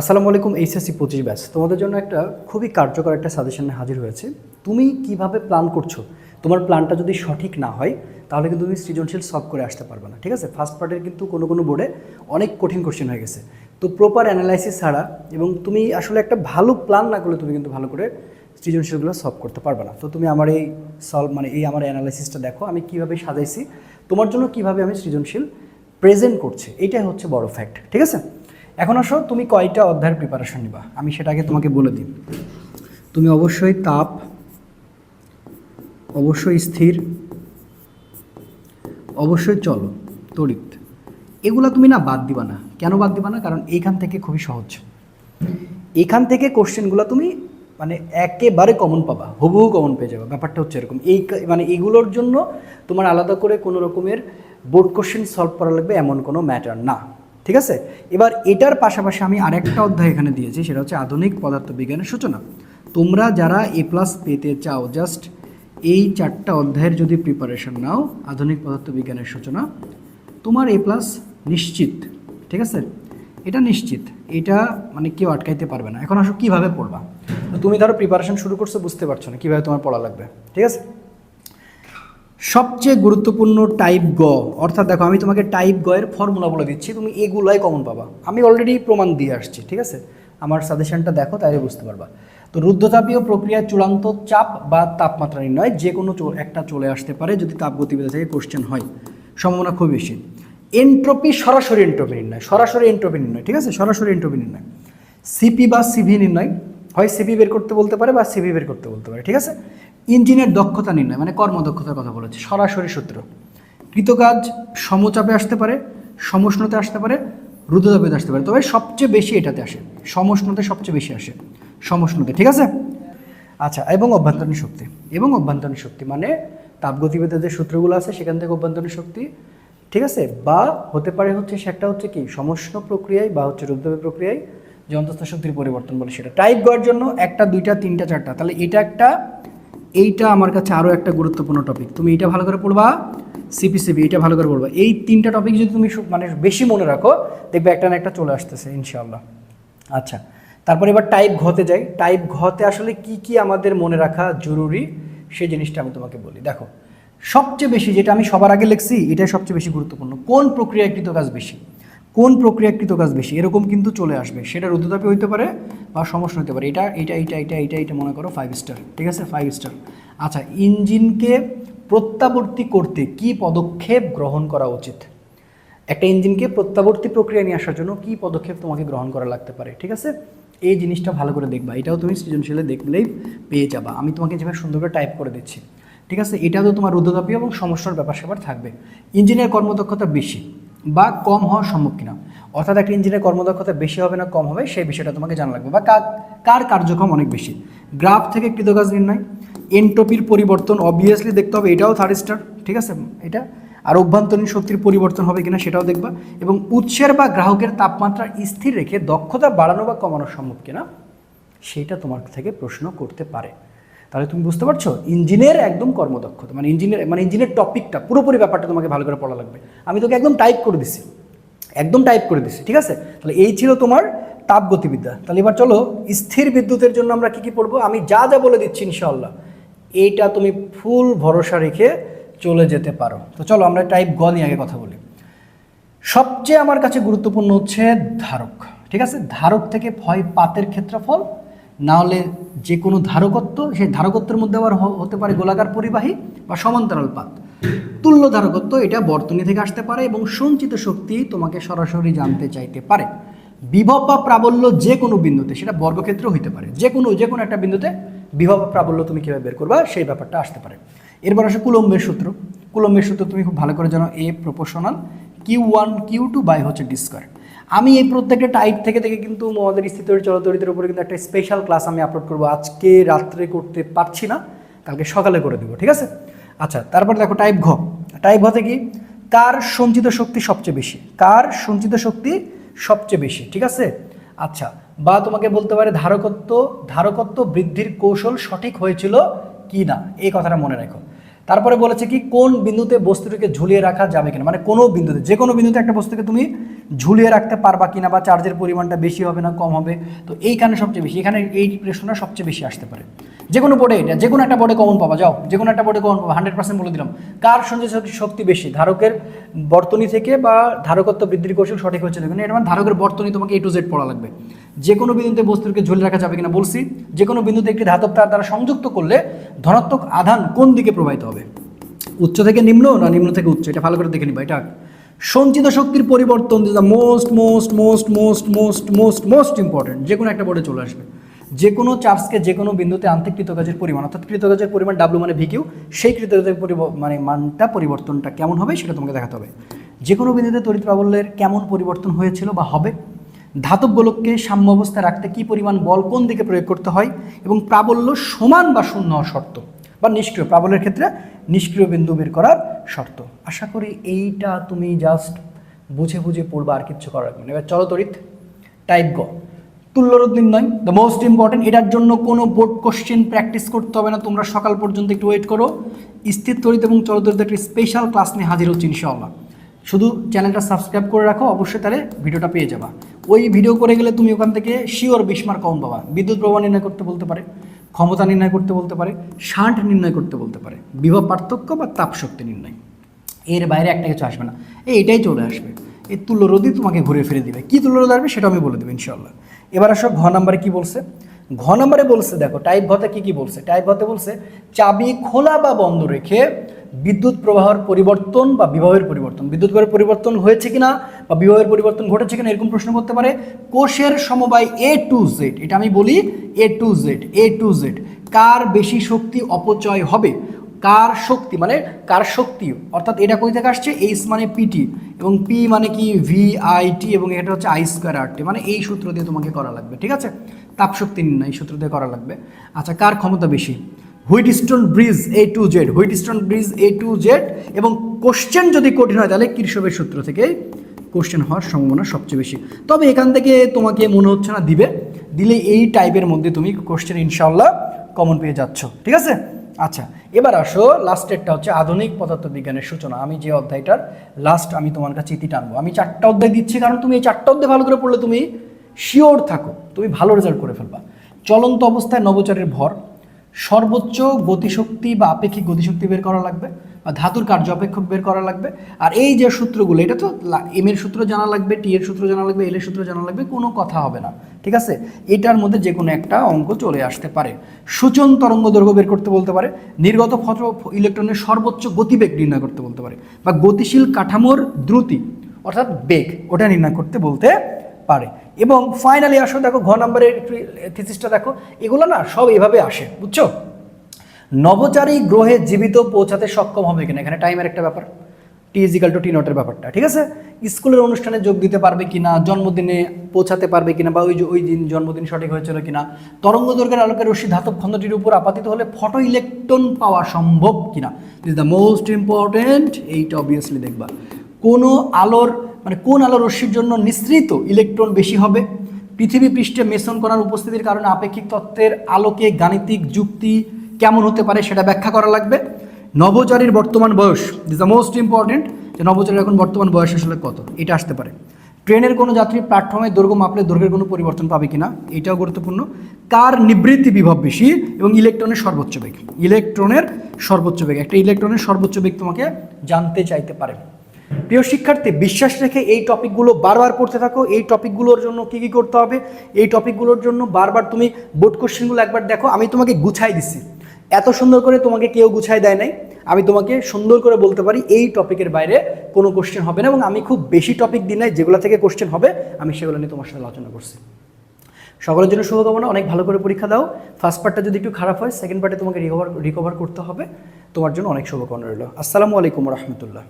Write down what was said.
আসসালামু আলাইকুম, এইচএসসি পঁচিশ ব্যাচ। তোমাদের জন্য একটা খুবই কার্যকর একটা সাজেশনে হাজির হয়েছে। তুমি কীভাবে প্ল্যান করছ? তোমার প্ল্যানটা যদি সঠিক না হয়, তাহলে কিন্তু তুমি সৃজনশীল সলভ করে আসতে পারবে না, ঠিক আছে? ফার্স্ট পার্টের কিন্তু কোনো কোনো বোর্ডে অনেক কঠিন কোশ্চেন হয়ে গেছে। তো প্রপার অ্যানালাইসিস ছাড়া এবং তুমি আসলে একটা ভালো প্ল্যান না করলে তুমি কিন্তু ভালো করে সৃজনশীলগুলো সলভ করতে পারবে না। তো তুমি আমার এই সলভ মানে এই আমার অ্যানালাইসিসটা দেখো, আমি কীভাবে সাজাইছি, তোমার জন্য কীভাবে আমি সৃজনশীল প্রেজেন্ট করছি এটাই হচ্ছে বড় ফ্যাক্ট ঠিক আছে? এখন আসো, তুমি কয়টা অধ্যায়ের প্রিপারেশন নিবা? আমি সেটাকে তোমাকে বলে দিই। তুমি অবশ্যই তাপ, অবশ্যই স্থির, অবশ্যই চলো, তড়িৎ। এগুলো তুমি না বাদ দিবা না। কেন বাদ দিবা না? কারণ এইখান থেকে খুবই সহজ। এখান থেকে কোশ্চেনগুলো তুমি মানে একেবারে কমন পাবা। হুবহু কমন পেয়ে যাবে। ব্যাপারটা হচ্ছে এরকম। এই মানে এগুলোর জন্য তোমার আলাদা করে কোনো রকমের বোর্ড কোশ্চেন সলভ করা লাগবে, এমন কোনো ম্যাটার না। ঠিক আছে? এবার এটার পাশাপাশি আমি আরেকটা অধ্যায় এখানে দিয়েছি, সেটা হচ্ছে আধুনিক পদার্থবিজ্ঞানের সূচনা। তোমরা যারা এ প্লাস পেতে চাও জাস্ট এই চারটা অধ্যায়ের যদি প্রিপারেশন নাও, আধুনিক পদার্থবিজ্ঞানের সূচনা, তোমার এ প্লাস নিশ্চিত, ঠিক আছে? এটা নিশ্চিত, এটা মানে কেউ আটকাইতে পারবে না। এখন আসো, কীভাবে পড়বা? তুমি ধরো প্রিপারেশন শুরু করছ, বুঝতে পারছ না কীভাবে তোমার পড়া লাগবে, ঠিক আছে? সবচেয়ে গুরুত্বপূর্ণ টাইপ গ। অর্থাৎ দেখো, আমি তোমাকে টাইপ গ এর ফর্মুলা বলে দিচ্ছি, তুমি এগুলাই কমন পাবা। আমি অলরেডি প্রমাণ দিয়ে আসছি, ঠিক আছে? আমার সাজেশনটা দেখো তাইলে বুঝতে পারবা। তো রুদ্ধতাপীয় প্রক্রিয়ার চূড়ান্ত চাপ বা তাপমাত্রা নির্ণয়, যে কোনো একটা চলে আসতে পারে যদি তাপ তাপগতিবিদ্যা থেকে কোশ্চেন হয়। সম্ভাবনা খুব বেশি। এন্ট্রপি সরাসরি এন্ট্রপি নির্ণয়, সরাসরি এন্ট্রপি নির্ণয়, ঠিক আছে? সরাসরি এন্ট্রপি নির্ণয়। সিপি বা সিভি নির্ণয়, হয় সিপি বের করতে বলতে পারে বা সিভি বের করতে বলতে পারে, ঠিক আছে? ইঞ্জিনের দক্ষতা নির্ণয় মানে কর্মদক্ষতার কথা বলেছে, সরাসরি সূত্র। কৃতকাজ সমচাপে আসতে পারে, সমষ্ণতে আসতে পারে রুদ্রতাপেতে আসতে পারে। তবে সবচেয়ে বেশি এটাতে আসে, সমষ্ণতে সবচেয়ে বেশি আসে, সমষ্ণতে, ঠিক আছে? আচ্ছা এবং অভ্যন্তরীণ শক্তি। এবং অভ্যন্তরীণ শক্তি মানে তাপগতিবিদ্যার যে সূত্রগুলো আছে, সেখান থেকে অভ্যন্তরীণ শক্তি, ঠিক আছে? বা হতে পারে হচ্ছে সেটা হচ্ছে কি, সমষ্ণ প্রক্রিয়ায় বা হচ্ছে রুদ্রতাপ প্রক্রিয়ায় যে অন্তস্থ শক্তির পরিবর্তন বলে সেটা। টাইপ গড়ার জন্য একটা, দুইটা, তিনটা, চারটা। তাহলে এটা একটা এইটা আমার কাছে আরও একটা গুরুত্বপূর্ণ টপিক তুমি এটা ভালো করে পড়বা সিপিসিবি এটা ভালো করে পড়বা। এই তিনটা টপিক যদি তুমি মানে বেশি মনে রাখো, দেখবে একটা না একটা চলে আসতেছে, ইনশাআল্লাহ। আচ্ছা তারপরে এবার টাইপ ঘতে যাই। টাইপ ঘতে আসলে কি কি আমাদের মনে রাখা জরুরি, সেই জিনিসটা আমি তোমাকে বলি। দেখো, সবচেয়ে বেশি যেটা আমি সবার আগে লিখছি, এটাই সবচেয়ে বেশি গুরুত্বপূর্ণ। কোন প্রক্রিয়া প্রক্রিয়াকৃত কাজ বেশি? কোন প্রক্রিয়াকৃত কাজ বেশি? এরকম কিন্তু চলে আসবে। সেটা রুদ্রতাপে হইতে পারে বা সমস্যা হতে পারে। এটা এটা এটা এটা এটা এটা মনে করো ফাইভ স্টার ঠিক আছে? ফাইভ স্টার আচ্ছা ইঞ্জিনকে প্রত্যাবর্তী করতে কি পদক্ষেপ গ্রহণ করা উচিত? একটা ইঞ্জিনকে প্রত্যাবর্তী প্রক্রিয়া নিয়ে আসার জন্য কি পদক্ষেপ তোমাকে গ্রহণ করা লাগতে পারে? ঠিক আছে? এই জিনিসটা ভালো করে দেখবা। এটাও তুমি সৃজনশীলে দেখলেই পেয়ে যাবা। আমি তোমাকে যেভাবে সুন্দর করে টাইপ করে দিচ্ছি। ঠিক আছে? এটাও তো তোমার রুদ্রতাপীয় এবং সমস্যার ব্যাপার স্যাপার থাকবে। ইঞ্জিনের কর্মদক্ষতা বেশি। বা কম হওয়ার সম্ভব কিনা অর্থাৎ একটা ইঞ্জিনের কর্মদক্ষতা বেশি হবে না কম হবে, সেই বিষয়টা তোমাকে জানা লাগবে। বা কার কার কার্যক্রম অনেক বেশি? গ্রাফ থেকে কৃতকাজ নির্ণয়। এন্ট্রপির পরিবর্তন অবভিয়াসলি দেখতে হবে, এটাও থার্ড স্টার ঠিক আছে? এটা। আর অভ্যন্তরীণ শক্তির পরিবর্তন হবে কিনা সেটাও দেখবা। এবং উৎসের বা গ্রাহকের তাপমাত্রা স্থির রেখে দক্ষতা বাড়ানো বা কমানো সম্ভব কিনা সেটা তোমার থেকে প্রশ্ন করতে পারে। তাহলে তুমি বুঝতে পারছ? ইঞ্জিনের একদম কর্মদক্ষতা মানে ইঞ্জিনের মানে ইঞ্জিনের টপিকটা, পুরোপুরি ব্যাপারটা তোমাকে ভালো করে পড়া লাগবে। আমি তোকে একদম টাইপ করে দিছি। একদম টাইপ করে দিছি, ঠিক আছে? তাহলে এই ছিল তোমার তাপগতিবিদ্যা তাহলে এবার চলো, স্থির বিদ্যুতের জন্য আমরা কি কি পড়ব? আমি যা যা বলে দিচ্ছি, ইনশাআল্লাহ, এইটা তুমি ফুল ভরসা রেখে চলে যেতে পারো। তো চলো, আমরা টাইপ গ নিয়ে আগে কথা বলি। সবচেয়ে আমার কাছে গুরুত্বপূর্ণ হচ্ছে ধারক, ঠিক আছে? ধারক থেকে হয় পাতের ক্ষেত্রফল না হলে যে কোনো ধারকত্ব, সেই ধারকত্বের মধ্যে আবার হতে পারে গোলাকার পরিবাহী বা সমান্তরাল পাত। তুল্য ধারকত্ব এটা বর্তনী থেকে আসতে পারে এবং সঞ্চিত শক্তি তোমাকে সরাসরি জানতে চাইতে পারে। বিভব বা প্রাবল্য যে কোনো বিন্দুতে, সেটা বর্গক্ষেত্র হইতে পারে। যে কোনো যে কোনো একটা বিন্দুতে বিভব বা প্রাবল্য তুমি কীভাবে বের করবা, সেই ব্যাপারটা আসতে পারে। এরপর আসে কুলম্বের সূত্র। কুলম্বের সূত্র তুমি খুব ভালো করে জানো এ proportional Q one Q two by হচ্ছে ডি আমি এই প্রত্যেকটা টাইপ থেকে থেকে কিন্তু আমাদের স্থিত চলতরিতের উপরে কিন্তু একটা স্পেশাল ক্লাস আমি আপলোড করব। আজকে রাত্রে করতে পারছি না, কালকে সকালে করে দেবো, ঠিক আছে? আচ্ছা তারপর দেখো টাইপ ঘ। টাইপ ঘতে কি? কার সঞ্চিত শক্তি সবচেয়ে বেশি? কার সঞ্চিত শক্তি সবচেয়ে বেশি, ঠিক আছে? আচ্ছা বা তোমাকে বলতে পারে ধারকত্ব ধারকত্ব বৃদ্ধির কৌশল সঠিক হয়েছিল কি না এই কথাটা মনে রাখো। তারপরে বলেছে কি, কোন বিন্দুতে বস্তুটিকে ঝুলিয়ে রাখা যাবে কিনা? মানে কোনো বিন্দুতে যে কোনো বিন্দুতে একটা বস্তুকে তুমি ঝুলিয়ে রাখতে পারবা কিনা বা চার্জের পরিমাণটা বেশি হবে না কম হবে, তো এইখানে সবচেয়ে বেশি, এখানে এই প্রশ্নটা সবচেয়ে বেশি আসতে পারে। যে কোনো বোর্ডে এটা যে কোনো একটা বোর্ডে কমন পাবা, যাও যে কোনো একটা বোর্ডে কমন পাবা হান্ড্রেড পার্সেন্ট বলে দিলাম। কার সঞ্চয় শক্তি- বেশি? ধারকের বর্তনী থেকে বা ধারকত্ব বৃদ্ধির কৌশল সঠিক হচ্ছে না এটা মানে ধারকের বর্তনী তোমাকে এ টু জেড পড়া লাগবে। যে কোনো বিন্দুতে বস্তুকে ঝুলিয়ে রাখা যাবে কিনা বলছি যে কোনো বিন্দুতে একটি ধাতব তার দ্বারা সংযুক্ত করলে ধনাত্মক আধান কোন দিকে প্রবাহিত হবে? উচ্চ থেকে নিম্ন না নিম্ন থেকে উচ্চ? এটা ভালো করে দেখে নিবা, এটা সঞ্চিত শক্তির পরিবর্তন the most most most most most most most important যে কোনো একটা বোর্ডে চলে আসবে। যে কোনো চার্জকে যে কোনো বিন্দুতে আন্তরিক কৃতকাজের পরিমাণ, অর্থাৎ কৃতকাজের পরিমাণ ডাব্লু মানে ভিকিউ সেই কৃতকাজের মানে মানটা, পরিবর্তনটা কেমন হবে সেটা তোমাকে দেখাতে হবে। যে কোনো বিন্দুতে তড়িৎ প্রাবল্যের কেমন পরিবর্তন হয়েছিল বা হবে, ধাতব গোলককে সাম্য অবস্থায় রাখতে কী পরিমাণ বল কোন দিকে প্রয়োগ করতে হয় এবং প্রাবল্য সমান বা শূন্য শর্ত বা নিষ্ক্রিয়। প্রাবল্যের ক্ষেত্রে নিষ্ক্রিয় বিন্দু বের করার শর্ত। আশা করি এইটা তুমি জাস্ট বুঝে বুঝে পড়বা আর কিচ্ছু করার লাগবে না। এবার চলো তড়িৎ। টাইপ গ তুল্যরোধ নির্ণয় দ্য মোস্ট ইম্পর্টেন্ট এটার জন্য কোনো বোর্ড কোশ্চেন প্র্যাকটিস করতে হবে না। তোমরা সকাল পর্যন্ত একটু ওয়েট করো। স্থির তরিত এবং চলতরিত একটি স্পেশাল ক্লাস নিয়ে হাজির হচ্ছে ইনশাআল্লাহ। শুধু চ্যানেলটা সাবস্ক্রাইব করে রাখো, অবশ্যই তাহলে ভিডিওটা পেয়ে যাবা। ওই ভিডিও করে গেলে তুমি ওখান থেকে শিওর বিস্মার কম পাবা। বিদ্যুৎ প্রবাহ নির্ণয় করতে বলতে পারে। ক্ষমতা নির্ণয় করতে বলতে পারে শান্ট নির্ণয় করতে বলতে পারে, বিভব পার্থক্য বা তাপ শক্তি নির্ণয়। এর বাইরে একটা কিছু আসবে না। এই এটাই চলে আসবে। এই তুল্যরোধই তোমাকে ঘুরে ফিরে দিবে। কী তুল্যরোধ আসবে সেটা আমি বলে দেবো ইনশাল্লাহ এবার আসো ঘ নাম্বারে কি বলছে? ঘ নাম্বারে বলছে, দেখো টাইপ ঘতে কি কি বলছে? টাইপ ঘতে বলছে, চাবি খোলা বা বন্ধ রেখে বিদ্যুৎ প্রবাহের পরিবর্তন বা বিভবের পরিবর্তন। বিদ্যুৎ প্রবাহের পরিবর্তন হয়েছে কিনা বা বিভবের পরিবর্তন ঘটেছে কিনা এরকম প্রশ্ন করতে পারে। কোষের সমবায় এ টু জেড এটা আমি বলি A to Z A to Z কার বেশি শক্তি অপচয় হবে? কার শক্তি মানে কার শক্তি? অর্থাৎ এটা কই থেকে আসছে? এইচ মানে পিটি এবং পি মানে কি? ভি আই টি এবং এটা হচ্ছে আই স্কোয়ার আর টি মানে এই সূত্র দিয়ে তোমাকে করা লাগবে, ঠিক আছে? তাপ শক্তি নির্ণয় সূত্র দিয়ে করা লাগবে। আচ্ছা কার ক্ষমতা বেশি? Wheatstone bridge A to Z Wheatstone bridge A to Z এবং কোশ্চেন যদি কঠিন হয়, তাহলে কৃষকের সূত্র থেকে কোশ্চেন হওয়ার সম্ভাবনা সবচেয়ে বেশি। তবে এখান থেকে তোমাকে মনে হচ্ছে না, দিবে। দিলে এই টাইপের মধ্যে তুমি কোশ্চেন ইনশাল্লাহ কমন পেয়ে যাচ্ছ, ঠিক আছে? আচ্ছা এবার আসো লাস্টেরটা হচ্ছে আধুনিক পদার্থবিজ্ঞানের সূচনা। আমি যে অধ্যায়টার লাস্ট আমি তোমার কাছে ইতি টানবো আমি চারটা অধ্যায় দিচ্ছি, কারণ তুমি এই চারটা অধ্যায় ভালো করে পড়লে তুমি শিওর থাকো, তুমি ভালো রেজাল্ট করে ফেলবা। চলন্ত অবস্থায় নবচারের ভর, সর্বোচ্চ গতিশক্তি বা আপেক্ষিক গতিশক্তি বের করা লাগবে বা ধাতুর কার্য অপেক্ষক বের করা লাগবে। আর এই যে সূত্রগুলো, এটা তো এম এর সূত্র জানা লাগবে টি এর সূত্র জানা লাগবে এল এর সূত্র জানা লাগবে, কোনো কথা হবে না, ঠিক আছে? এটার মধ্যে যে কোনো একটা অঙ্ক চলে আসতে পারে। সূচন তরঙ্গ দৈর্ঘ্য বের করতে বলতে পারে, নির্গত ফটো ইলেকট্রনের সর্বোচ্চ গতিবেগ নির্ণয় করতে বলতে পারে, বা গতিশীল কাঠামোর দ্রুতি, অর্থাৎ বেগ, ওটা নির্ণয় করতে বলতে পারে। এবং ফাইনালি আসো, দেখো, ঘ নম্বরের থিসিসটা দেখো, এগুলো না সব এভাবে আসে, বুঝছ? নবচারী গ্রহে জীবিত পৌঁছাতে সক্ষম হবে কিনা, এখানে টাইমের একটা ব্যাপার টি ইজিক্যাল টু টি নটের ব্যাপারটা, ঠিক আছে? স্কুলের অনুষ্ঠানে যোগ দিতে পারবে কিনা, জন্মদিনে পৌঁছাতে পারবে কিনা, বা ওই ওই দিন জন্মদিন সঠিক হয়েছিল কিনা তরঙ্গ দৈর্ঘ্যের আলোকের রশ্মি ধাতব খণ্ডটির উপর আপাতিত হলে ফটো ইলেকট্রন পাওয়া সম্ভব কিনা? ইজ দ্য মোস্ট ইম্পর্টেন্ট এইটা অবভিয়াসলি দেখবা। কোনো আলোর মানে কোন আলো রশ্মির জন্য নিঃসৃত ইলেকট্রন বেশি হবে? পৃথিবী পৃষ্ঠে মেশন করার উপস্থিতির কারণে আপেক্ষিক তত্ত্বের আলোকে গাণিতিক যুক্তি কেমন হতে পারে সেটা ব্যাখ্যা করা লাগবে। নবচারীর বর্তমান বয়স ইজ দ্য মোস্ট ইম্পর্টেন্ট যে নবচারীর এখন বর্তমান বয়স আসলে কত? এটা আসতে পারে। ট্রেনের কোনো যাত্রী প্ল্যাটফর্মে দৈর্ঘ্য মাপলে দৈর্ঘ্যের কোনো পরিবর্তন পাবে কিনা? এটাও গুরুত্বপূর্ণ। কার নিবৃত্তি বিভব বেশি এবং ইলেকট্রনের সর্বোচ্চ বেগ? ইলেকট্রনের সর্বোচ্চ বেগ, একটা ইলেকট্রনের সর্বোচ্চ বেগ তোমাকে জানতে চাইতে পারে। প্রিয় শিক্ষার্থী, বিশ্বাস রেখে এই টপিকগুলো বারবার পড়তে থাকো। এই টপিকগুলোর জন্য কী কী করতে হবে? এই টপিকগুলোর জন্য বারবার তুমি বোর্ড কোশ্চেনগুলো একবার দেখো। আমি তোমাকে গুছাই দিছি। এত সুন্দর করে তোমাকে কেউ গুছাই দেয় নাই। আমি তোমাকে সুন্দর করে বলতে পারি, এই টপিকের বাইরে কোনো কোশ্চেন হবে না এবং আমি খুব বেশি টপিক দিই নাই, যেগুলো থেকে কোশ্চেন হবে, আমি সেগুলো নিয়ে তোমার সাথে আলোচনা করছি। সকলের জন্য শুভকামনা, অনেক ভালো করে পরীক্ষা দাও। ফার্স্ট পার্টটা যদি একটু খারাপ হয় সেকেন্ড পার্টে তোমাকে রিকভার রিকভার করতে হবে। তোমার জন্য অনেক শুভকামনা রইল। আসসালামু আলাইকুম রহমতুল্লাহ।